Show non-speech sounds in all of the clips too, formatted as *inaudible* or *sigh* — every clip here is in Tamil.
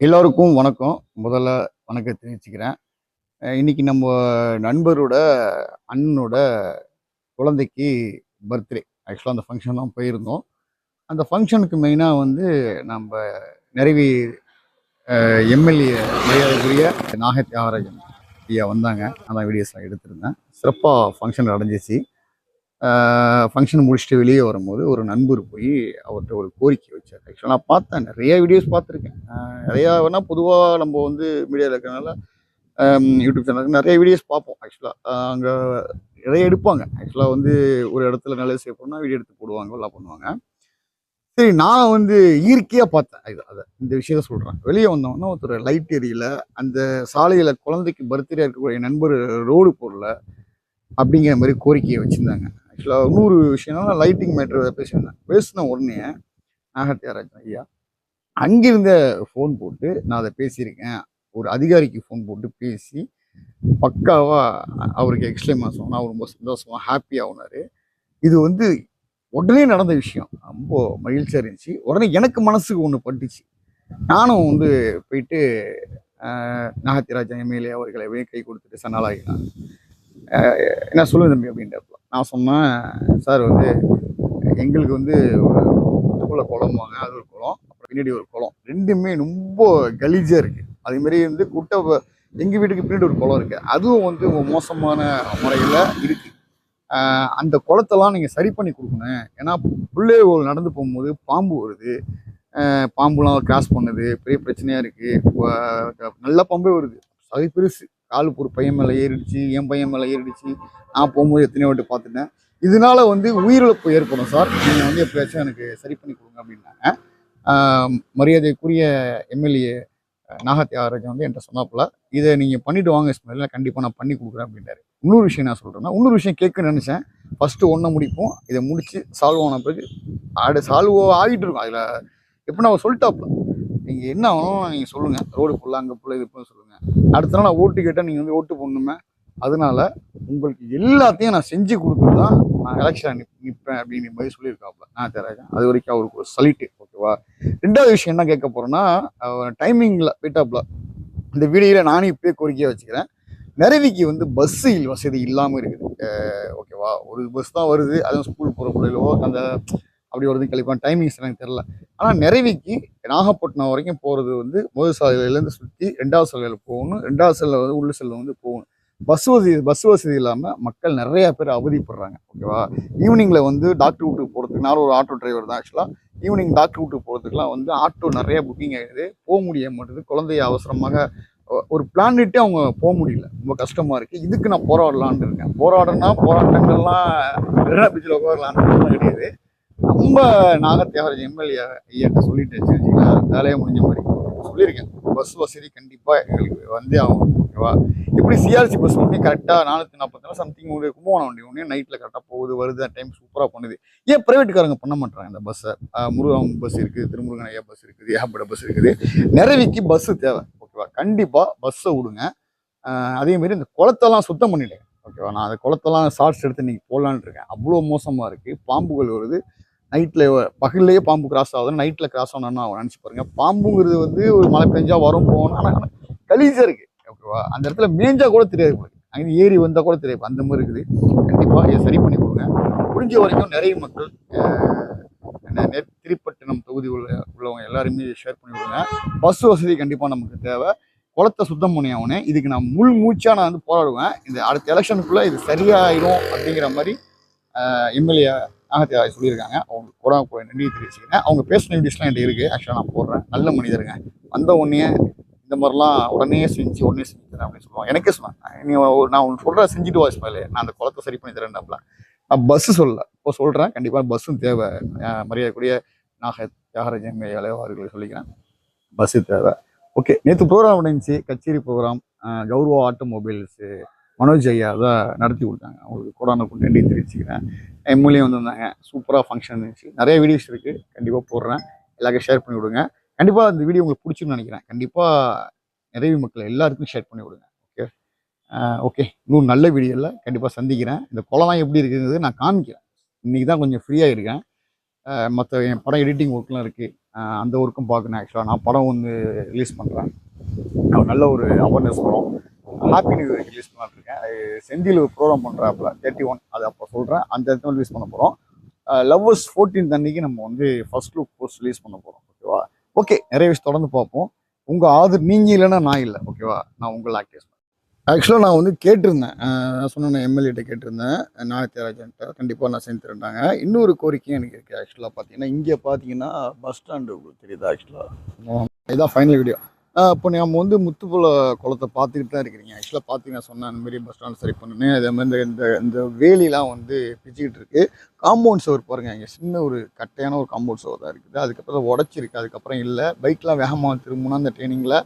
எல்லோருக்கும் வணக்கம். முதல்ல வணக்கம் தெரிவிச்சுக்கிறேன். இன்றைக்கி இன்னைக்கு நம்ம நண்பரோட அண்ணனோட குழந்தைக்கு பர்த்டே ஆக்சுவலாக அந்த ஃபங்க்ஷன் தான் போயிருந்தோம். அந்த ஃபங்க்ஷனுக்கு மெயினாக வந்து நம்ம நிறைவி எம்எல்ஏ மரியாதைக்குரிய நாக தியாகராஜன் ஐயா வந்தாங்க. அதான் வீடியோஸ்லாம் எடுத்திருந்தேன். சிறப்பாக ஃபங்க்ஷன் அடைஞ்சிச்சு ஃபங்க்ஷன் முடிச்சுட்டு வெளியே வரும்போது ஒரு நண்பர் போய் அவர்கிட்ட ஒரு கோரிக்கை வச்சார். ஆக்சுவலாக நான் பார்த்தேன் நிறைய வீடியோஸ் பார்த்துருக்கேன். நிறையா வேணால் பொதுவாக நம்ம வந்து மீடியாவில் இருக்கிறனால யூடியூப் சேனலுக்கு நிறைய வீடியோஸ் பார்ப்போம் ஆக்சுவலாக அங்கே நிறைய எடுப்பாங்க. ஆக்சுவலாக வந்து ஒரு இடத்துல நல்லது செய்ய வீடியோ எடுத்து போடுவாங்க எல்லாம் பண்ணுவாங்க. சரி நான் வந்து இயற்கையாக பார்த்தேன். இது அதை இந்த விஷயத்த சொல்கிறேன் வெளியே வந்தோம்னா ஒருத்தர் லைட் எரியல அந்த சாலையில் குழந்தைக்கு பர்த்டே இருக்கக்கூடிய நண்பர் ரோடு போடல அப்படிங்கிற மாதிரி கோரிக்கையை வச்சுருந்தாங்க. ஆக்சுவலாக இன்னொரு விஷயம்னா லைட்டிங் மேட்ரு பேசியிருந்தேன் பேசின உடனே நாகத்தியாராஜன் ஐயா அங்கிருந்த ஃபோன் போட்டு நான் அதை பேசியிருக்கேன். ஒரு அதிகாரிக்கு ஃபோன் போட்டு பேசி பக்காவாக அவருக்கு எக்ஸ்பிளைன் சொன்னால் அவர் ரொம்ப சந்தோஷமாக ஹாப்பியாக ஆனார் இது வந்து உடனே நடந்த விஷயம். ரொம்ப மகிழ்ச்சியாக இருந்துச்சு. உடனே எனக்கு மனசுக்கு ஒன்று பட்டுச்சு. நானும் வந்து போயிட்டு ஆஹ், நாகத்திராஜன் எம்எல்ஏ அவர்களை கை கொடுத்துட்டு சன்னாலாகினான் என்ன சொல்லுவேன் தம்பி அப்படின்றப்ப நான் சொன்னேன் சார் வந்து எங்களுக்கு வந்து ஒரு குளம் வாங்க அது ஒரு குளம் அப்புறம் பின்னாடி ஒரு குளம். ரெண்டுமே ரொம்ப கலீஜாக இருக்குது அதே வந்து குட்டை எங்கள் வீட்டுக்கு பின்னாடி ஒரு குளம் இருக்குது அதுவும் வந்து மோசமான முறையில் இருக்குது அந்த குளத்தெல்லாம் நீங்கள் சரி பண்ணி கொடுக்கணும். ஏன்னா பிள்ளைகள் நடந்து போகும்போது பாம்பு வருது. பாம்புலாம் கிராஸ் பண்ணுது. பெரிய பிரச்சனையாக இருக்குது நல்ல பாம்பே வருது. அது பெருசு. காலு ஒரு பையன் மேலே ஏறிடுச்சு என் பையன் மேலே ஏறிடுச்சு. நான் போகும்போது எத்தனையோ வாட்டி பார்த்துட்டேன். இதனால வந்து உயிரிழப்பு ஏற்படும் சார். நீங்கள் வந்து எப்பயாச்சும் எனக்கு சரி பண்ணி கொடுங்க அப்படின்னாங்க. மரியாதைக்குரிய எம்எல்ஏ நாகத்தியாகராஜன் வந்து என்கிட்ட சொன்னாப்புல இதை நீங்கள் பண்ணிட்டு வாங்க கண்டிப்பாக நான் பண்ணி கொடுக்குறேன் அப்படின்னாரு. இன்னொரு விஷயம் நான் சொல்கிறேன்னா இன்னொரு விஷயம் கேட்க நினச்சேன். ஃபஸ்ட்டு ஒன்றை முடிப்போம் இதை முடித்து சால்வ் ஆன பிறகு ஆடு சால்வ் ஆகிட்டு இருக்கும். அதில் எப்படின்னா அவர் சொல்லிட்டாப்புல. நீங்கள் என்ன ஆகணும் நீங்கள் சொல்லுங்கள் ரோடு ஃபுல்லாக அங்கே ஃபுல்லாக இது பண்ண சொல்லுங்கள் அடுத்த நாள் நான் ஓட்டு கேட்டால் நீங்கள் வந்து ஓட்டு போடணுமே. அதனால உங்களுக்கு எல்லாத்தையும் நான் செஞ்சு கொடுத்துட்டு தான் நான் எலெக்ஷன் நிற்பேன் அப்படின்னு மாதிரி சொல்லியிருக்காப்புல. நான் தரேன் அது வரைக்கும் அவருக்கு ஒரு சலிட்டு ஓகேவா ரெண்டாவது விஷயம் என்ன கேட்க போகிறேன்னா டைமிங்கில் போயிட்டாப்புல. இந்த வீடியோவில் நானும் இப்போயே கோரிக்கையாக வச்சுக்கிறேன். நிறவிக்கு வந்து பஸ்ஸு வசதி இல்லாமல் இருக்குது. ஓகேவா ஒரு பஸ் தான் வருது அதுவும் ஸ்கூல் போகிற பிள்ளைகளோ அந்த அப்படி வருது கழிப்பான் டைமிங்ஸ் எனக்கு தெரில ஆனால் நிறைவிக்கு நாகப்பட்டினம் வரைக்கும் போகிறது வந்து முதல் சாலையிலேருந்து சுற்றி ரெண்டாவது சாலையில் போகணும். ரெண்டாவது சாலையில் வந்து உள்ள செல்ல வந்து போகணும். பஸ் வசதி பஸ் வசதி இல்லாமல் மக்கள் நிறையா பேர் அவதிப்படுறாங்க. ஓகேவா? ஈவினிங்கில் வந்து டாக்டர் வீட்டுக்கு போகிறதுக்கு நான் ஒரு ஆட்டோ டிரைவர் தான் ஆக்சுவலாக ஈவினிங் டாக்டர் வீட்டுக்கு போகிறதுக்குலாம் வந்து ஆட்டோ நிறையா புக்கிங் ஆகிடுது போக முடிய மாட்டேது. குழந்தைய அவசரமாக ஒரு பிளான்ட்டே அவங்க போக முடியல. ரொம்ப கஷ்டமாக இருக்குது இதுக்கு நான் போராடலான்னு இருக்கேன். போராடனா போராட்டங்கள்லாம் மெரினா பீச்சில் உட்காரலான்னு கிடையாது ரொம்ப நாகத்தியாகராஜ் எம்எல்ஏ ஐயாட்ட சொல்லிட்டு வச்சுருச்சிங்களா வேலையை முடிஞ்ச மாதிரி சொல்லியிருக்கேன். பஸ் வசதி கண்டிப்பாக எங்களுக்கு வந்தே ஆகும் ஓகேவா எப்படி சிஆர்சி பஸ் ஒன்றே கரெக்டாக நானூற்றி நாற்பத்தி சம்திங் ஒரு கும்பகோணம் வண்டி ஒன்றே நைட்டில் கரெக்டாக போகுது வருது டைம் சூப்பராக பண்ணுது. ஏன் ப்ரைவேட்டுக்காரங்க பண்ண மாட்டாங்க இந்த பஸ்ஸை முருகன் பஸ் இருக்குது திருமுருகன் ஐயா பஸ் இருக்குது ஏகப்பட பஸ் இருக்குது. நிறவிக்கு பஸ்ஸு தேவை ஓகேவா கண்டிப்பாக பஸ்ஸை விடுங்க. அதேமாரி இந்த குளத்தெல்லாம் சுத்தம் பண்ணிடுங்க ஓகேவா நான் அந்த குளத்தெல்லாம் ஷார்ட்ஸ் எடுத்து நீங்கள் போடலான்னு இருக்கேன். அவ்வளோ மோசமாக இருக்குது பாம்புகள் வருது. நைட்டில் பகல்லையே பாம்பு கிராஸ் ஆகுதுன்னு நைட்டில் கிராஸ் ஆகணும்னு அவன் நினச்சி பாருங்கள் பாம்புங்கிறது வந்து ஒரு மழை பெஞ்சா வரும் போகணும் ஆனால் கலீஸாக இருக்குது ஓகேவா? அந்த இடத்துல மேஞ்சால் கூட தெரியாது உங்களுக்கு. அங்கே ஏறி வந்தால் கூட தெரியாது. அந்த மாதிரி இருக்குது. கண்டிப்பாக இதை சரி பண்ணி கொடுங்க. முடிஞ்ச வரைக்கும் நிறைய மக்கள் திருப்பட்டினம் தொகுதி உள்ள உள்ளவங்க எல்லாருமே ஷேர் பண்ணி கொடுங்க. பஸ் வசதி கண்டிப்பாக நமக்கு தேவை. குளத்தை சுத்தம் பண்ணி ஆகணும் இதுக்கு நான் முள் மூச்சாக நான் வந்து போராடுவேன். இந்த அடுத்த எலெக்ஷனுக்குள்ளே இது சரியாயிடும் அப்படிங்கிற மாதிரி எம்எல்ஏ நாகத்தியாய் சொல்லியிருக்காங்க. அவங்க கூட போய் நன்றி தெரிவிச்சுக்கிறேன். அவங்க பேசின வீடியோஸ்லாம் என்கிட்ட இருக்குது ஆக்சுவலாக நான் போடுறேன். நல்ல மனிதருங்க. வந்த உடனே இந்த மாதிரிலாம் உடனே செஞ்சு உடனே செஞ்சு தரேன் அப்படின்னு சொல்லுவாங்க. எனக்கே சொன்னாங்க. நீ நான் ஒன்று சொல்கிறேன் செஞ்சுட்டு வா இஸ்மாயிலே நான் அந்த குளத்தை சரி பண்ணி தரேன்டாப்ல. நான் பஸ்ஸு சொல்லல. இப்போ சொல்கிறேன் கண்டிப்பாக பஸ்ஸும் தேவை. மரியாதைக்குரிய நாக தியாகராஜன் எம்எல்ஏ அவர்களை சொல்லிக்கிறேன். பஸ்ஸு தேவை. ஓகே. நேற்று ப்ரோக்ராம் நடந்துச்சு. கச்சேரி ப்ரோக்ராம் கௌரவ ஆட்டோமொபைல்ஸு. மனோஜ் ஐயா தான் நடத்தி கொடுத்தாங்க. அவங்களுக்கு கொடான நன்றி தெரிவிச்சுக்கிறேன். எம்எல்ஏ வந்திருந்தாங்க. சூப்பராக ஃபங்க்ஷன் இருந்துச்சு. நிறைய வீடியோஸ் இருக்குது கண்டிப்பாக போடுறேன். எல்லாருக்கும் ஷேர் பண்ணி விடுங்க. கண்டிப்பாக இந்த வீடியோ உங்களுக்கு பிடிச்சிருன்னு நினைக்கிறேன். கண்டிப்பாக நிறைய மக்கள் எல்லாருக்கும் ஷேர் பண்ணி விடுங்க. ஓகே ஓகே இன்னும் நல்ல வீடியோவில் கண்டிப்பாக சந்திக்கிறேன். இந்த குளம்லாம் எப்படி இருக்குங்கிறது நான் காமிக்கிறேன். இன்றைக்கி தான் கொஞ்சம் ஃப்ரீயாக இருக்கேன். மற்ற என் படம் எடிட்டிங் ஒர்க்லாம் இருக்குது அந்த ஒர்க்கும் பார்க்கணும். ஆக்சுவலாக நான் படம் வந்து ரிலீஸ் பண்ணுறேன் நல்ல ஒரு அவேர்னஸ் படம் ஹாப்பி நியூ இயர் ரிலீஸ் பண்ணிட்டு இருக்கேன் அது செந்தில் ஒரு ப்ரோக்ராம் பண்ணுறாப்புல தேர்ட்டி ஒன் அது அப்போ சொல்கிறேன் அந்த இடத்துல ரிலீஸ் பண்ண போகிறோம் லவ்வர்ஸ் ஃபோர்டீன் அன்னைக்கு நம்ம வந்து ஃபர்ஸ்ட் லுக் போஸ்ட் ரிலீஸ் பண்ண போகிறோம் ஓகேவா ஓகே நிறைய விஷயம் தொடர்ந்து பார்ப்போம். உங்கள் ஆதர் நீங்கள் இல்லைன்னா நான் இல்லை. ஓகேவா நான் உங்கள் பண்ணேன் ஆக்சுவலாக நான் வந்து கேட்டிருந்தேன். நான் சொன்ன எம்எல்ஏட்ட கேட்டிருந்தேன். நாகத்தியராஜன்ட்ட கண்டிப்பாக நான் செஞ்சு தரேன்டாங்க. இன்னொரு கோரிக்கையும் எனக்கு இருக்குது ஆக்சுவலாக பார்த்தீங்கன்னா இங்கே பார்த்தீங்கன்னா பஸ் ஸ்டாண்டு உங்களுக்கு தெரியுதா ஆக்சுவலாக இதுதான் ஃபைனல் வீடியோ இப்போ நம்ம வந்து முத்துப்புல குளத்தை பார்த்துக்கிட்டு தான் இருக்கிறீங்க. ஆக்சுவலாக பார்த்தீங்கன்னா சொன்ன அந்த மாதிரி பஸ் ஸ்டாண்ட் சரி பண்ணுமே அதே மாதிரி இந்த- இந்த வேலிலாம் வந்து பிச்சுக்கிட்டு இருக்கு. காம்பவுண்ட் சவர் பாருங்கள் இங்கே சின்ன ஒரு கட்டையான ஒரு காம்பவுண்ட் சவர் தான் இருக்குது. அதுக்கப்புறம் உடச்சிருக்கு அதுக்கப்புறம் இல்லை. பைக்லாம் வேகமாக திரும்பினா அந்த ட்ரைனிங்கில்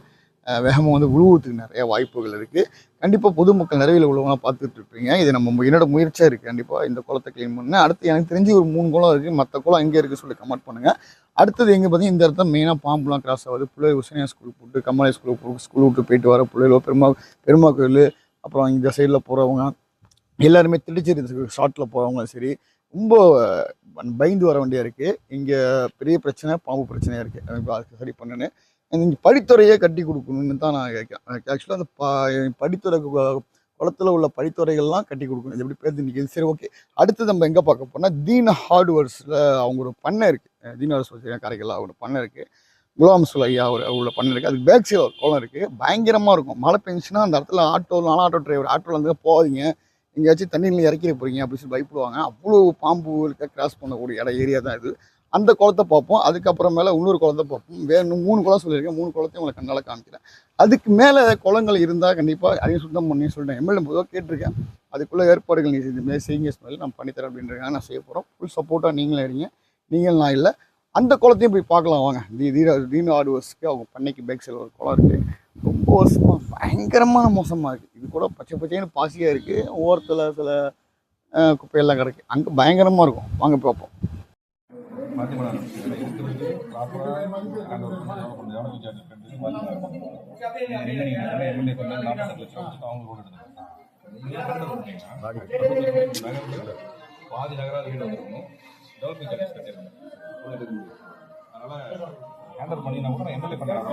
வேகமாக வந்து விழுவுறதுக்கு நிறைய வாய்ப்புகள் இருக்குது கண்டிப்பாக பொதுமக்கள் நிறைவில் உள்ளவங்களாம் பார்த்துட்டு இருப்பீங்க. இது நம்ம என்னோட முயற்சியாக இருக்குது கண்டிப்பாக இந்த குளத்தை க்ளீன் பண்ண. அடுத்து எனக்கு தெரிஞ்சு ஒரு மூணு குளம் இருக்குது மற்ற குளம் எங்கே இருக்குது சொல்லி கமெண்ட் பண்ணுங்கள் அடுத்தது எங்கே பார்த்தீங்கன்னா இந்த இடத்துல மெயினாக பாம்புலாம் கிராஸ் ஆகுது. பிள்ளை உசனியா ஸ்கூல் போட்டு கமலை ஸ்கூல் போட்டு ஸ்கூல் விட்டு போயிட்டு வர பிள்ளைகளோ பெருமா பெருமா கோயில் அப்புறம் இந்த சைடில் போகிறவங்க எல்லாருமே திருச்சேரி ஷார்ட்டில் போகிறவங்க சரி ரொம்ப பயந்து வர வேண்டியா இருக்குது இங்கே பெரிய பிரச்சனை பாம்பு பிரச்சனையாக இருக்குது அதுக்கு சரி பண்ணுன்னு. படித்துறையே கட்டி கொடுக்கணும்னு தான் நான் கேட்கேன் ஆக்சுவலாக அந்த ப படித்துறை குளத்தில் குளத்துல உள்ள படித்துறைகள்லாம் கட்டி கொடுக்கணும். இது எப்படி பேருந்து நிற்கிது சரி ஓகே அடுத்து நம்ம எங்கே பார்க்க போனால் தீன ஹார்ட்வேர்ஸில் அவங்க ஒரு பண்ணை இருக்குது தீன ஹார்ட்வேர்ஸ் காரைக்கல்ல அவங்க பண்ணை இருக்குது குலாம் சுல் ஐயா ஒரு உள்ள பண்ணை இருக்குது அதுக்கு பேக் சைடில் ஒரு குளம் இருக்குது பயங்கரமாக இருக்கும். மழை பெஞ்சுன்னா அந்த இடத்துல ஆட்டோ ஆனால் ஆட்டோ டிரைவர் ஆட்டோவில் இருந்து போகாதீங்க. எங்கேயாச்சும் தண்ணியில் இறக்கி போகிறீங்க அப்படின்னு சொல்லி பயப்படுவாங்க. அவ்வளோ பாம்பு இருக்க கிராஸ் பண்ணக்கூடிய இடம் ஏரியா தான் இது. அந்த குளத்தை பார்ப்போம். அதுக்கப்புறமேல இன்னொரு குளத்தை பார்ப்போம். வேணும் மூணு குளம் சொல்லியிருக்கேன். மூணு குளத்தையும் உங்களை கண்ணால் காமிக்கிறேன். அதுக்கு மேலே குளங்கள் இருந்தால் கண்டிப்பாக அதையும் சுத்தம் பண்ணி சொல்லிட்டேன் எம்எல்ஏ பொதுவாக கேட்டிருக்கேன். அதுக்குள்ளே ஏற்பாடுகள் நீங்கள் இந்த மாதிரி செய்யுங்க ஸ்மெல் நான் பண்ணித்தரேன் அப்படின்றதுக்காக நான் செய்ய போகிறோம் ஃபுல் சப்போர்ட்டாக நீங்களும் இருங்க. நீங்கள் நான் இல்லை. அந்த குளத்தையும் போய் பார்க்கலாம் வாங்க. தி தீரா தீன ஆடுவர்ஸ்க்கு அவங்க பண்ணைக்கு பேக் சைடில் ஒரு குளம் இருக்குது ரொம்ப வருஷமாக பயங்கரமான மோசமாக இருக்குது இது கூட பச்சை பச்சைன்னு பாசியாக இருக்குது ஓரத்தில் சில குப்பையெல்லாம் கிடக்கு. அங்கே பயங்கரமாக இருக்கும். வாங்க பார்ப்போம். மத்தியமலை எம்எல்ஏ அவங்க பாதி நகராக வீடு வந்துருக்கணும் டெவலப்பிங் சார்ஜஸ் அதனால் ஹேண்டல் பண்ணி நான் கூட எம்எல்ஏ பண்ணுறாங்க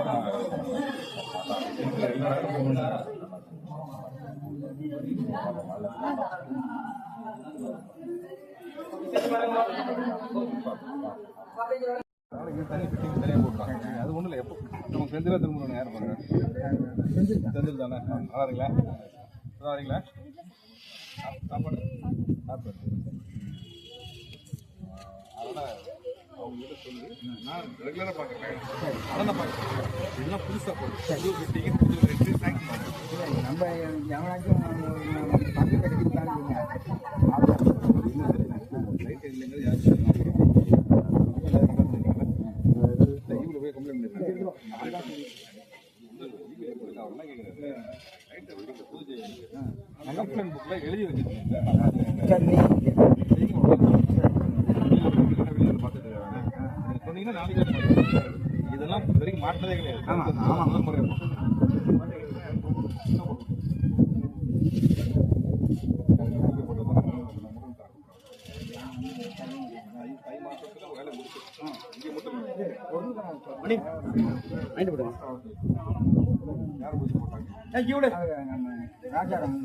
தண்ணி ஃபிட்டிங் தனியாக போட்டுருவாங்க அது ஒன்றும் இல்லை எப்போ நம்ம செந்தில் திரும்ப யார் பண்ணுறேன் செந்தில் தானே நல்லா இருக்கீங்களா நல்லா இருக்கீங்களா சாப்பாடு சாப்பாடு அதனால் அவங்க சொல்லி நான் ரெகுலராக பார்க்குறேன் அதான் பார்க்குறேன் இதெல்லாம் புதுசாக போகுது புது ஃபிட்டிங்கு புது ரெண்டு தேங்க்ஸ் நம்ம எவனாச்சும் லைட் இல்லைங்கிறது யாரும் இவங்களை போய் கம்ப்ளைண்ட் கம்ப்ளைண்ட் எழுதி சொன்னீங்கன்னா நாளைக்கு இதெல்லாம் மாற்றதே வரைக்கும் கிடையாது ஆமா. முதல் முறை தை மாசத்துல வேலை முடிச்சு இங்கே மட்டும் யார் பூஜை போட்டாங்க ராஜாராம்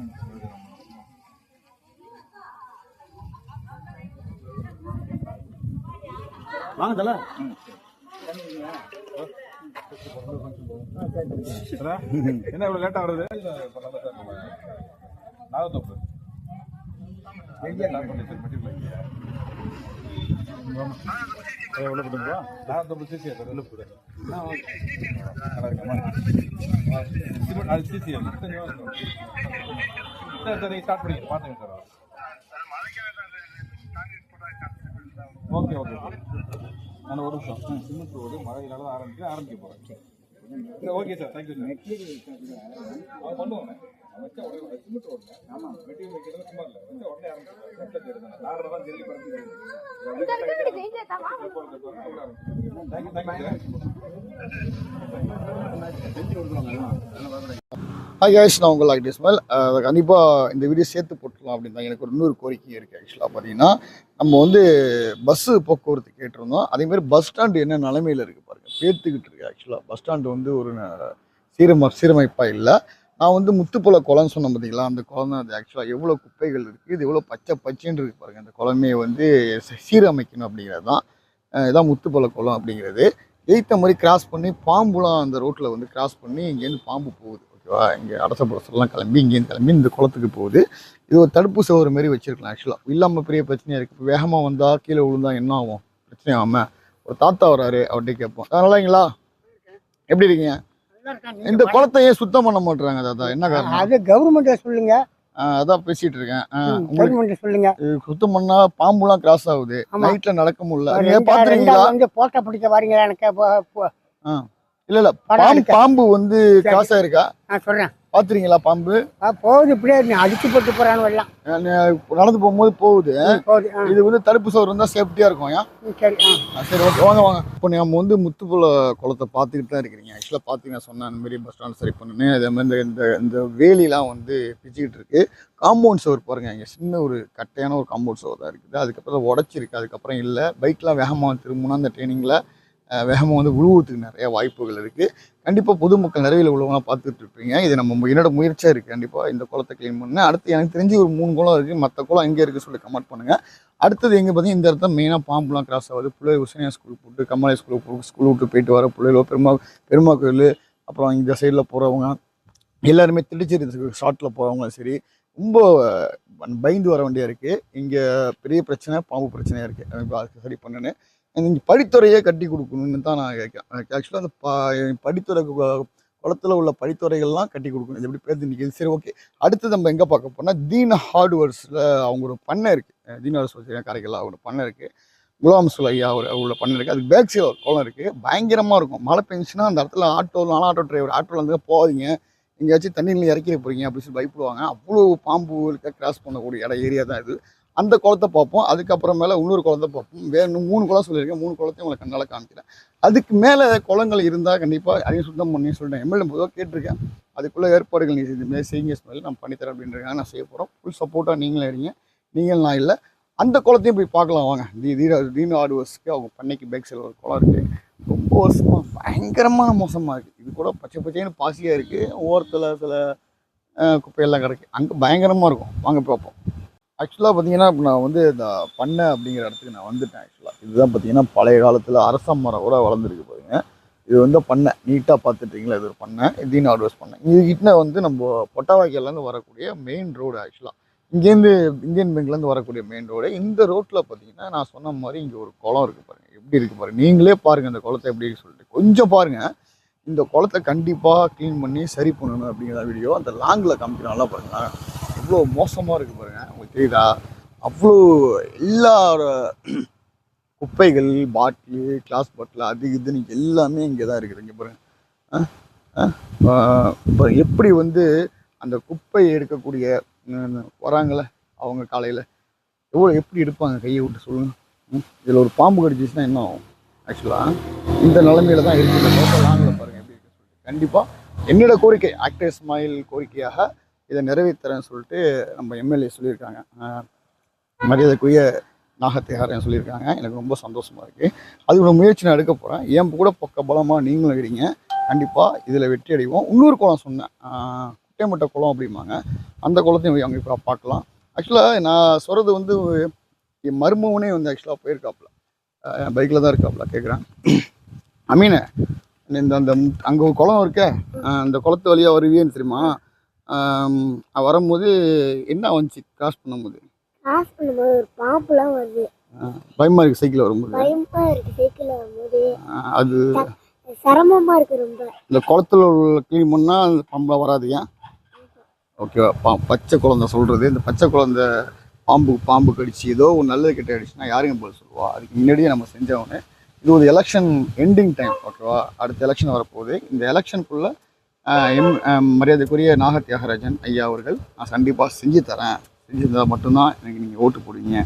வாங்க தல. என்ன இவ்வளவு லேட்டா வருது? நாகத்தோப்பு. நாகத்தோப்பு சிசி வெள்ளப்பூர் நல்லா இருக்கமா அது சிசி சார் சார் நீங்கள் ஸ்டார்ட் பண்ணிங்க பார்த்துங்க சார். ஓகே ஓகே நான் ஒரு நிமிஷம். சிமெண்ட் ரோடு மழையினால தான் ஆரம்பிக்க ஆரம்பிக்க போகிறேன் ஓகே சார். Thank you sir. அவன் வச்சா உடனே சிமெண்ட் ரோட்ல ஆமா. மெட்டீரியல் வைக்கிறது சும்மா இல்லை. வச்சா உடனே ஆரம்பிச்சு. நாலரை தான் ஜெல்லி பறந்து thank you thank you sir hi guys நான் உங்கள் லாக்டேஸ் மேல். கண்டிப்பாக இந்த வீடியோ சேர்த்து போட்டுருலாம் மாற்றலாம் அப்படின்னு தான் எனக்கு ஒரு இன்னொரு கோரிக்கை இருக்குது ஆக்சுவலாக பார்த்தீங்கன்னா. நம்ம வந்து பஸ்ஸு போக்குவரத்து கேட்டிருந்தோம். அதேமாதிரி பஸ் ஸ்டாண்டு என்ன நிலமையில இருக்குது பாருங்கள் பேத்துக்கிட்டு இருக்கு ஆக்சுவலாக பஸ் ஸ்டாண்டு வந்து ஒரு ந- சீரம சீரமைப்பாக இல்லை. நான் வந்து முத்துப்பழ குளம்னு சொன்னேன் பார்த்தீங்களா அந்த குளம் தான் அது ஆக்சுவலாக எவ்வளோ குப்பைகள் இருக்குது இது எவ்வளோ பச்சை பச்சைன்னு இருக்குது பாருங்கள் அந்த குளமே வந்து சீரமைக்கணும் அப்படிங்கிறது தான். இதான் முத்துப்பழ குளம் அப்படிங்கிறது. எய்த்த மாதிரி கிராஸ் பண்ணி பாம்புலாம் அந்த ரோட்டில் வந்து கிராஸ் பண்ணி இங்கேருந்து பாம்பு போகுது ஓகேவா இங்கே அரச கிளம்பி இங்கேருந்து கிளம்பி இந்த குளத்துக்கு போகுது. இது ஒரு தடுப்பு சோறு மாதிரி வச்சுருக்கலாம் ஆக்சுவலாக இல்லாமல் பெரிய பிரச்சனையாக இருக்குது இப்போ வேகமாக வந்தால் கீழே விழுந்தால் என்ன ஆகும்? பிரச்சனை ஆகாமல் ஒரு தாத்தா வராரு அவர்கிட்ட கேட்போம். "ஆ, நல்லாங்களா எப்படி இருக்கீங்க? இந்த குளத்தை ஏன் சுத்தம் பண்ண மாட்டாங்க தாத்தா. என்ன காரணம்? அது கவர்மெண்ட்டை சொல்லுங்க. அதான் பேசிட்டு இருக்கேன். சொல்லுங்க. சுத்தம் பண்ணா பாம்புலாம் கிராஸ் ஆகுது. நைட்ல நடக்க முடியல. ரெண்டா வந்து போட்டோ பிடிக்க வரீங்க எனக்கு? இல்ல இல்ல. பாம்பு வந்து கிராஸ் ஆயிருக்கா? நான் சொல்றேன். பாத்துறீங்களா பாம்பு? போகுது இப்படியே நீ அடிச்சு போட்டு போறான்னு நே- நடந்து போகும்போது போகுது. இது வந்து தடுப்பு சோறு இருந்தா சேஃப்டியா இருக்கும் சரி சரி ஓகே வாங்க வாங்க. இப்போ நம்ம வந்து முத்துப்புல குளத்தை பார்த்துக்கிட்டு தான் இருக்கிறீங்க. ஆக்சுவலாக பார்த்தீங்கன்னா அந்த மாதிரி பஸ் ஸ்டாண்ட் சரி பண்ணுன்னு அதே மாதிரி இந்த இந்த இந்த வேலிலாம் வந்து பிச்சுக்கிட்டு இருக்கு. காம்பவுண்ட் சோர் பாருங்க இங்கே சின்ன ஒரு கட்டையான ஒரு காம்பவுண்ட் சோர் தான் இருக்குது. அதுக்கப்புறம் உடச்சிருக்கு. அதுக்கப்புறம் இல்லை. பைக்லாம் வேகமாக திரும்பினா அந்த ட்ரைனிங்கில் வேகமாக வந்து உழுவுறதுக்கு நிறைய வாய்ப்புகள் இருக்குது கண்டிப்பாக பொதுமக்கள் நிறைவில் உள்ளவங்களாம் பார்த்துட்டு இருப்பீங்க. இது நம்ம என்னோட முயற்சியாக இருக்குது கண்டிப்பாக இந்த குளத்தை க்ளீன் பண்ண அடுத்து எனக்கு தெரிஞ்சு ஒரு மூணு குளம் இருக்குது மற்ற குளம் எங்கே இருக்குது சொல்லி கமெண்ட் பண்ணுங்கள் அடுத்தது எங்கே பார்த்தீங்கன்னா இந்த இடத்துல மெயினாக பாம்புலாம் கிராஸ் ஆகுது. பிள்ளை உசனியா ஸ்கூல் போட்டு கமலை ஸ்கூல் போட்டு ஸ்கூல் விட்டு போயிட்டு வர பிள்ளைகளோ பெருமா பெருமா கோயில் அப்புறம் இந்த சைடில் போகிறவங்க எல்லாருமே திருச்சேரி ஷார்ட்டில் போகிறவங்களும் சரி ரொம்ப பயந்து வர வேண்டியா இருக்குது இங்கே பெரிய பிரச்சனை பாம்பு பிரச்சனையாக இருக்குது அதுக்கு சரி பண்ணேன்னு படித்துறையே கட்டி கொடுக்கணும்னு தான் நான் கேட்குறேன் ஆக்சுவலாக அந்த ப படித்துறை குளத்தில் உள்ள படித்துறைகள்லாம் கட்டி கொடுக்கணும். இது எப்படி பேர் நிற்கிது சரி ஓகே அடுத்து நம்ம எங்கே பார்க்க போனால் தீன ஹார்ட்வேர்ஸில் அவங்க ஒரு பண்ணை இருக்குது தீன ஹார்ட்வேர்ஸ் காரைக்கல்ல அவங்க பண்ணை இருக்குது குலாம் ஐயா ஒரு உள்ள பண்ணை இருக்குது அதுக்கு பேக் சைடு ஒரு குளம் இருக்குது பயங்கரமாக இருக்கும். மழை பெஞ்சுன்னா அந்த இடத்துல ஆட்டோ நானும் ஆட்டோ டிரைவர் ஆட்டோவில் இருந்து போகாதீங்க. எங்கேயாச்சும் தண்ணியில் இறக்கி போகிறீங்க அப்படின்னு சொல்லி பயப்படுவாங்க. அவ்வளோ பாம்பு இருக்க கிராஸ் பண்ணக்கூடிய இடம் ஏரியா தான் இது. அந்த குளத்தை பார்ப்போம். அதுக்கப்புறமேல இன்னொரு குளத்தை பார்ப்போம். வேணும் மூணு குளம் சொல்லியிருக்கேன். மூணு குளத்தையும் உங்களை கண்ணால் காமிக்கிறேன். அதுக்கு மேலே குளங்கள் இருந்தால் கண்டிப்பாக அதையும் சுத்தம் பண்ணி சொல்லிட்டேன். எம்எல்ஏ பொதுவாக கேட்டிருக்கேன். அதுக்குள்ளே ஏற்பாடுகள் நீங்கள் இந்த மாதிரி செய்யுங்க ஸ்மெல் நான் பண்ணித்தரேன் அப்படின்றாங்க நான் செய்ய போகிறோம் ஃபுல் சப்போர்ட்டாக நீங்களும் இருங்க. நீங்கள் நான் இல்லை. அந்த குளத்தையும் போய் பார்க்கலாம் வாங்க. தி தீரா தீன ஆடுவர்ஸ்க்கு அவங்க பண்ணைக்கு பேக் சைடில் ஒரு குளம் இருக்குது ரொம்ப வருஷமாக பயங்கரமான மோசமாக இருக்குது இது கூட பச்சை பச்சைன்னு பாசியாக இருக்குது ஓரத்தில் சில குப்பையெல்லாம் கிடக்கு. அங்கே பயங்கரமாக இருக்கும். வாங்க பார்ப்போம். ஆக்சுவலாக பார்த்தீங்கன்னா இப்போ நான் வந்து இந்த பண்ணை அப்படிங்கிற இடத்துக்கு நான் வந்துட்டேன் ஆக்சுவலாக இதுதான் பார்த்தீங்கன்னா பழைய காலத்தில் அரச மரம் கூட வளர்ந்துருக்கு பாருங்க. இது வந்து பண்ணை. நீட்டாக பார்த்துட்டீங்களா இது ஒரு பண்ணை. ஆர்டர்ஸ் பண்ணேன். இது கிட்ட வந்து நம்ம பொட்டாவாக்கியிலேருந்து வரக்கூடிய மெயின் ரோடு ஆக்சுவலாக இங்கேருந்து இந்தியன் பேங்க்லேருந்து வரக்கூடிய மெயின் ரோடு இந்த ரோட்டில் பார்த்தீங்கன்னா நான் சொன்ன மாதிரி இங்கே ஒரு குளம் இருக்குது பாருங்கள் எப்படி இருக்குது பாருங்கள் நீங்களே பாருங்கள் அந்த குளத்தை எப்படி இருக்கு சொல்லிட்டு. கொஞ்சம் பாருங்கள் இந்த குளத்தை கண்டிப்பாக க்ளீன் பண்ணி சரி பண்ணணும் அப்படிங்கிற வீடியோ அந்த லாங்கில் காமிக்கிறாங்களா பாருங்கள் அவ்வளோ மோசமாக இருக்குது பாருங்கள் உங்களுக்கு தெரியுதா? அவ்வளோ எல்லா *clears throat* குப்பைகள் பாட்டில் கிளாஸ் பாட்டில் அது இதுன்னு எல்லாமே இங்கே தான் இருக்குது. இங்கே பாருங்கள் இப்போ எப்படி வந்து அந்த குப்பை எடுக்கக்கூடிய வராங்களே அவங்க காலையில் எவ்வளோ எப்படி எடுப்பாங்க? கையை விட்டு சொல்லுங்கள் இதில் ஒரு பாம்பு கடிச்சிச்சுன்னா என்ன ஆகும்? ஆக்சுவலாக இந்த நிலமையில தான் இருக்குது. இந்த பாருங்கள் எப்படி இருக்கு சொல்லிட்டு. கண்டிப்பாக என்னோட கோரிக்கை ஆக்டர் ஸ்மைல் கோரிக்கையாக இதை நிறைவேற்றுறேன்னு சொல்லிட்டு நம்ம எம்எல்ஏ சொல்லியிருக்காங்க. மரியாதைக்குரிய நாகத்திகாரன் சொல்லியிருக்காங்க. எனக்கு ரொம்ப சந்தோஷமாக இருக்குது அதுக்கு முயற்சி நான் எடுக்க போகிறேன் என் கூட பக்க பலமாக நீங்களும் இருங்க கண்டிப்பாக இதில் வெற்றி அடைவோம். இன்னொரு குளம் சொன்னேன். குட்டைமட்ட குளம் அப்படிம்பாங்க. அந்த குளத்தையும் போய் அங்கே இப்போ பார்க்கலாம். ஆக்சுவலாக நான் சொல்கிறது வந்து என் மருமவனே வந்து ஆக்சுவலாக போயிருக்காப்புல. பைக்கில் தான் இருக்காப்புல கேட்குறேன் அமீன இந்த அந்த அங்கே ஒரு குளம் இருக்கே. அந்த குளத்து வழியாக வருவியேன்னு தெரியுமா? வரும்போது என்ன வந்துச்சு? கிராஸ் பண்ணும்போது? கிராஸ் பண்ணும்போது ஒரு பாம்புலாம் வருது. பயமாக இருக்குது சைக்கிள் வரும்போது? பயமா இருக்கு சைக்கிள்ல வரும்போது. அது சிரமமா இருக்கு ரொம்ப. இந்த குளத்துல உள்ள க்ளீன் பண்ணால் அந்த பாம்புலாம் வராது ஏன்? ஓகேவா பா பச்சை குழந்தை சொல்கிறது இந்த பச்சை குழந்தை பாம்பு பாம்பு கடிச்சு ஏதோ ஒரு நல்லது கெட்ட அடிச்சுன்னா யாருங்க பதில் சொல்லுவா? அதுக்கு முன்னாடியே நம்ம செஞ்சவொடனே இது ஒரு எலெக்ஷன் எண்டிங் டைம் ஓகேவா அடுத்த எலெக்ஷன் வரப்போகுது. இந்த எலெக்ஷனுக்குள்ளே எம் மரியாதைக்குரிய நாக தியாகராஜன் ஐயா அவர்கள் நான் கண்டிப்பாக செஞ்சு தரேன். செஞ்சு தந்தால் மட்டும்தான் எனக்கு நீங்கள் ஓட்டு போடுவீங்க.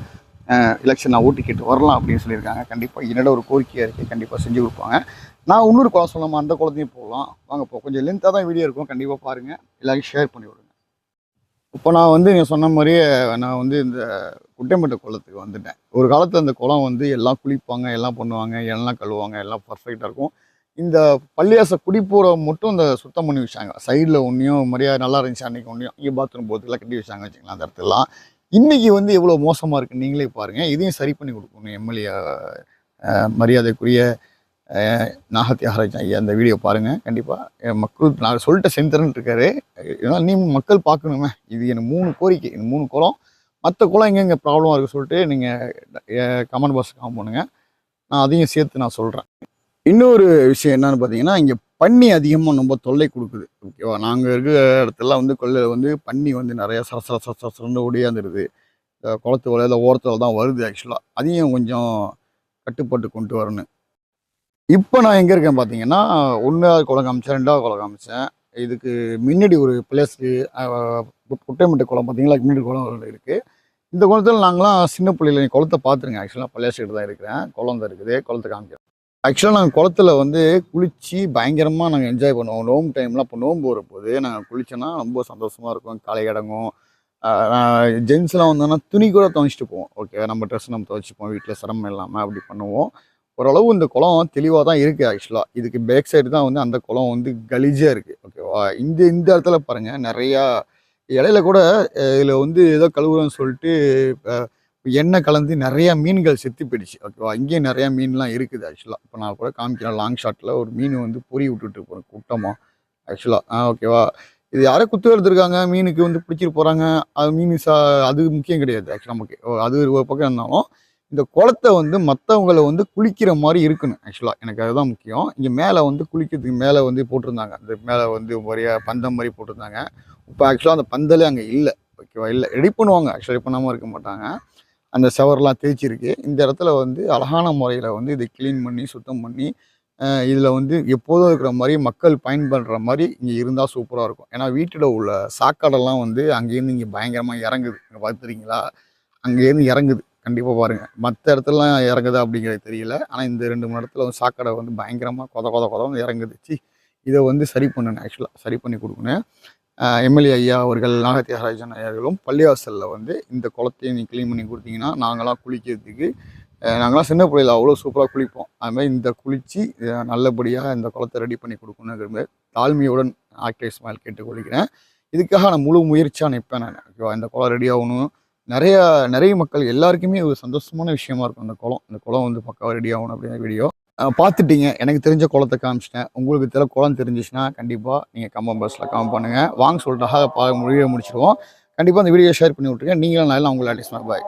எலெக்ஷன் நான் ஓட்டு கேட்டு வரலாம் அப்படின்னு சொல்லியிருக்காங்க. கண்டிப்பாக என்னோட ஒரு கோரிக்கையாக இருக்குது கண்டிப்பாக செஞ்சு கொடுப்பாங்க. நான் இன்னொரு குளம் சொல்லாமல் அந்த குளத்தையும் போகலாம். வாங்க போ. கொஞ்சம் லென்த்தாக தான் வீடியோ இருக்கும். கண்டிப்பாக பாருங்கள் எல்லாத்தையும் ஷேர் பண்ணி விடுங்க. இப்போ நான் வந்து நீங்கள் சொன்ன மாதிரியே நான் வந்து இந்த குட்டைமட்ட குளத்துக்கு வந்துட்டேன். ஒரு காலத்தில் அந்த குளம் வந்து எல்லாம் குளிப்பாங்க எல்லாம் பண்ணுவாங்க எல்லாம் கழுவாங்க எல்லாம் பர்ஃபெக்டாக இருக்கும். இந்த பள்ளியாச குடிப்பூரை மட்டும் இந்த சுத்தம் பண்ணி வச்சாங்க. சைடில் ஒன்றையும் மரியாதை நல்லா இருந்துச்சு அன்றைக்கி ஒன்றையும் இங்கே பாத்ரூம் போகிறதுக்குலாம் கட்டி வச்சாங்க வச்சுக்கலாம் அந்த இடத்துலலாம் இன்றைக்கி வந்து எவ்வளோ மோசமாக இருக்குது நீங்களே பாருங்கள் இதையும் சரி பண்ணி கொடுக்கணும். எம்எல்ஏ மரியாதைக்குரிய நாகத்தியாகராஜ் ஐயா அந்த வீடியோ பாருங்கள் கண்டிப்பாக மக்கள் நான் சொல்லிட்ட செஞ்சு இருக்காரு. ஏன்னா நீ மக்கள் பார்க்கணுமே. இது எனக்கு மூணு கோரிக்கை. இந்த மூணு குளம். மற்ற குளம் எங்கெங்கே ப்ராப்ளமாக இருக்குது சொல்லிட்டு நீங்கள் கமெண்ட் பாக்ஸ் காம் பண்ணுங்கள் நான் அதையும் சேர்த்து நான் சொல்கிறேன் இன்னொரு விஷயம் என்னன்னு பார்த்தீங்கன்னா இங்கே பன்னி அதிகமாக ரொம்ப தொல்லை கொடுக்குது. ஓகேவா? நாங்கள் இருக்கிற இடத்துலலாம் வந்து கொள்ளையில் வந்து பன்னி வந்து நிறையா சரசர சரசரன்னு ஓடியாந்துருது இந்த குளத்து வலையில் ஓரத்தில் தான் வருது ஆக்சுவலாக அதையும் கொஞ்சம் கட்டுப்பட்டு கொண்டு வரணும். இப்போ நான் எங்கே இருக்கேன் பார்த்தீங்கன்னா ஒன்றாவது குளம் காமிச்சேன் ரெண்டாவது குளம் காமிச்சேன். இதுக்கு முன்னாடி ஒரு பிளேஸ்க்கு குட்டைமட்டை குளம் பார்த்தீங்களா? முன்னாடி குளம் இருக்குது இந்த குளத்தில் நாங்களாம் சின்ன பிள்ளைல குளத்தை பார்த்துருங்க. ஆக்சுவலாக பிளேஸ் தான் இருக்கிறேன். குளம் தான் இருக்குது. குளத்தை காமிக்கிறேன். ஆக்சுவலாக நாங்கள் குளத்துல வந்து குளித்து பயங்கரமாக நாங்கள் என்ஜாய் பண்ணுவோம். நோம்பு டைம்லாம் இப்போ நோம்பு வரப்போது நாங்கள் குளிச்சோன்னா ரொம்ப சந்தோஷமாக இருக்கும். களை கிடங்கும் ஜென்ஸ்லாம் வந்தோன்னா துணி கூட துவைச்சிட்டு போவோம். ஓகே நம்ம ட்ரெஸ் நம்ம துவைச்சிப்போம். வீட்டில் சிரமம் இல்லாமல் அப்படி பண்ணுவோம். ஓரளவு இந்த குளம் தெளிவாக தான் இருக்குது ஆக்சுவலாக இதுக்கு பேக் சைடு தான் வந்து அந்த குளம் வந்து கலீஜாக இருக்குது ஓகேவா இந்த இந்த இடத்துல பாருங்கள் நிறையா இடையில கூட இதில் வந்து ஏதோ கழுவுறோன்னு சொல்லிட்டு இப்போ எண்ணெய் கலந்து நிறையா மீன்கள் செத்து போயிடுச்சு. ஓகேவா? இங்கேயும் நிறையா மீன்லாம் இருக்குது ஆக்சுவலாக இப்போ நான் கூட காமிக்கிறேன் லாங் ஷாட்டில் ஒரு மீன் வந்து பொறி விட்டுட்டு போகிறேன் கூட்டமாக ஆக்சுவலாக ஆ. ஓகேவா? இது யாரோ குத்து எடுத்துருக்காங்க மீனுக்கு வந்து பிடிச்சிட்டு போகிறாங்க அது மீன் சா அது முக்கியம் கிடையாது ஆக்சுவலாக நமக்கு. ஓ, அது ஒரு பக்கம் இருந்தாலும் இந்த குளத்தை வந்து மற்றவங்களை வந்து குளிக்கிற மாதிரி இருக்கணும் ஆக்சுவலாக எனக்கு அதுதான் முக்கியம். இங்கே மேலே வந்து குளிக்கிறதுக்கு மேலே வந்து போட்டிருந்தாங்க. அந்த மேலே வந்து ஒரே பந்தம் மாதிரி போட்டிருந்தாங்க. இப்போ ஆக்சுவலாக அந்த பந்தலே அங்கே இல்லை. ஓகேவா? இல்லை. ரெடி பண்ணுவாங்க. ஆக்சுவலி பண்ணாமல் இருக்க மாட்டாங்க. அந்த செவர்லாம் தேய்ச்சிருக்கு. இந்த இடத்துல வந்து அழகான முறையில் வந்து இதை க்ளீன் பண்ணி சுத்தம் பண்ணி இதில் வந்து எப்போதும் இருக்கிற மாதிரி மக்கள் பயன்படுற மாதிரி இங்கே இருந்தால் சூப்பராக இருக்கும். ஏன்னா வீட்டில் உள்ள சாக்கடைலாம் வந்து அங்கேருந்து இங்கே பயங்கரமாக இறங்குது. இங்கே பார்த்துறீங்களா அங்கேருந்து இறங்குது. கண்டிப்பாக பாருங்கள் மற்ற இடத்துலலாம் இறங்குதா அப்படிங்கிறது தெரியல. ஆனால் இந்த ரெண்டு மணி இடத்துல வந்து சாக்கடை வந்து பயங்கரமாக கொத கொத கொதன்னு இறங்குது. சி இதை வந்து சரி பண்ணணும் ஆக்சுவலாக சரி பண்ணி கொடுக்கணும். எம்எல்ஏ ஐயா அவர்கள் நாகத்தியாகராஜன் ஐயர்களும் பள்ளிவாசலில் வந்து இந்த குளத்தையும் நீ க்ளீன் பண்ணி கொடுத்தீங்கன்னா நாங்களாம் குளிக்கிறதுக்கு நாங்களாம் சின்ன பிள்ளையில் அவ்வளோ சூப்பராக குளிப்போம். அதுமாதிரி இந்த குளித்து நல்லபடியாக இந்த குளத்தை ரெடி பண்ணி கொடுக்கணுங்கிற தாழ்மையுடன் ஆக்டர் இஸ்மாயில் கேட்டுக்கொள்கிறேன். இதுக்காக நான் முழு முயற்சியாக நிற்பேன் நான். ஓகேவா? இந்த குளம் ரெடி ஆகணும். நிறைய நிறைய மக்கள் எல்லாருக்குமே ஒரு சந்தோஷமான விஷயமா இருக்கும் அந்த குளம். அந்த குளம் வந்து பக்காவாக ரெடி ஆகணும் அப்படிங்கிற வீடியோ பார்த்துட்டீங்க. எனக்கு தெரிஞ்ச குளத்தை காமிச்சிட்டேன். உங்களுக்கு தெரிய குளம் தெரிஞ்சிச்சுன்னா கண்டிப்பாக நீங்கள் கம்பம் பஸ்ஸில் காம் பண்ணுங்கள் வாங்க சொல்லிட்டாக பா முடிய முடிச்சிடுவோம் கண்டிப்பாக அந்த வீடியோ ஷேர் பண்ணி விட்ருங்க நீங்களும் நல்லா உங்களை அட்வைஸ் பாய்